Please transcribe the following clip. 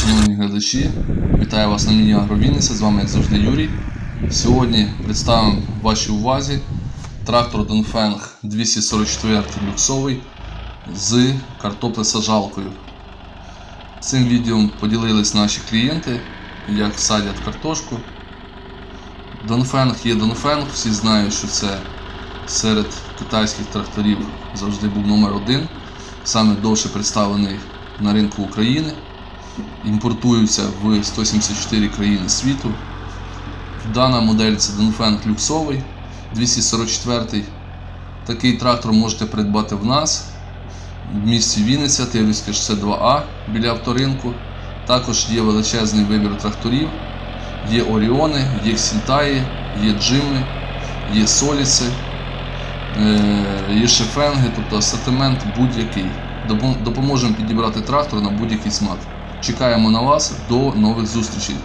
шановні глядачі. Вітаю вас на міні Агровінниці. З вами як завжди Юрій. Сьогодні представимо вашій увазі трактор Донфенг 244 люксовий з картоплесаджалкою. Цим відео поділились наші клієнти, як садять картошку. Донфенг є Донфенг, всі знають, що це серед китайських тракторів завжди був номер один, саме довше представлений на ринку України. Імпортуються в 174 країни світу. Дана модель це Dongfeng люксовий 244. Такий трактор можете придбати в нас в місті Вінниця, Тиврівське шосе 2А біля авторинку. Також є величезний вибір тракторів. Є Оріони, є Ксінтаї, є Джими, є Соліси, е, є Шефенги, тобто асортимент будь-який. Допоможемо підібрати трактор на будь-який смак. Чекаємо на вас. До нових зустрічей.